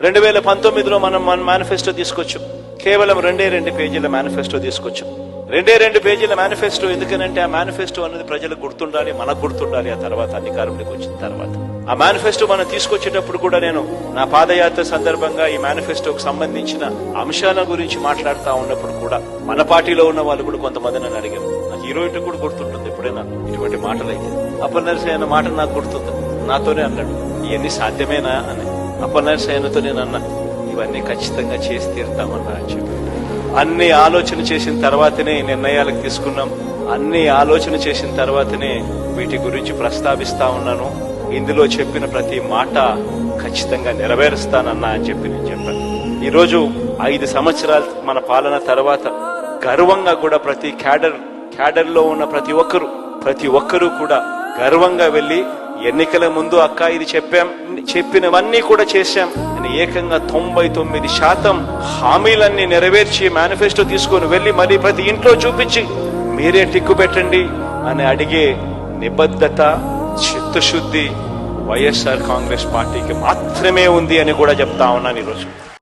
రెండు వేల పంతొమ్మిదిలో మనం మన మేనిఫెస్టో తీసుకొచ్చాం కేవలం రెండే రెండు పేజీల మేనిఫెస్టో తీసుకొచ్చాం రెండే రెండు పేజీల మేనిఫెస్టో ఎందుకనంటే ఆ మేనిఫెస్టో అనేది ప్రజలకు గుర్తుండాలి మనకు గుర్తుండాలి ఆ తర్వాత అధికారంలోకి వచ్చిన తర్వాత. ఆ మేనిఫెస్టో మనం తీసుకొచ్చేటప్పుడు కూడా నేను నా పాదయాత్ర సందర్భంగా ఈ మేనిఫెస్టోకి సంబంధించిన అంశాల గురించి మాట్లాడుతూ ఉన్నప్పుడు కూడా మన పార్టీలో ఉన్న వాళ్ళు కూడా కొంతమంది నన్ను అడిగారు. నాకు హీరోయిన్ కూడా గుర్తుంటుంది ఎప్పుడైనా? ఇటువంటి మాటలు అయితే అప్పన్నరసి అయిన మాట నాకు గుర్తుంది. నాతోనే అన్నాడు. ఇవన్నీ సాధ్యమేనా అని. అప్పన్నరసైనతో నేను అన్నా ఇవన్నీ ఖచ్చితంగా చేసి తీరుతామన్నా అని చెప్పి. అన్ని ఆలోచన చేసిన తర్వాతనే నిర్ణయాలకు తీసుకున్నాం. అన్ని ఆలోచన చేసిన తర్వాతనే వీటి గురించి ప్రస్తావిస్తా ఉన్నాను. ఇందులో చెప్పిన ప్రతి మాట ఖచ్చితంగా నెరవేరుస్తానన్నా అని చెప్పి నేను చెప్పాను. ఈరోజు ఐదు సంవత్సరాల మన పాలన తర్వాత గర్వంగా కూడా ప్రతి క్యాడర్ క్యాడర్లో ఉన్న ప్రతి ఒక్కరు ప్రతి ఒక్కరూ కూడా గర్వంగా వెళ్ళి ఎన్నికల ముందు అక్క ఇది చెప్పాం. చెప్పినవన్నీ కూడా చేశాం. అని ఏకంగా తొంభై తొమ్మిది శాతం హామీలన్నీ నెరవేర్చి మేనిఫెస్టో తీసుకొని వెళ్ళి మళ్ళీ ప్రతి ఇంట్లో చూపించి మీరే టిక్కు పెట్టండి అని అడిగే నిబద్ధత చిత్తశుద్ధి వైఎస్ఆర్ కాంగ్రెస్ పార్టీకి మాత్రమే ఉంది అని కూడా చెప్తా ఉన్నాను ఈరోజు.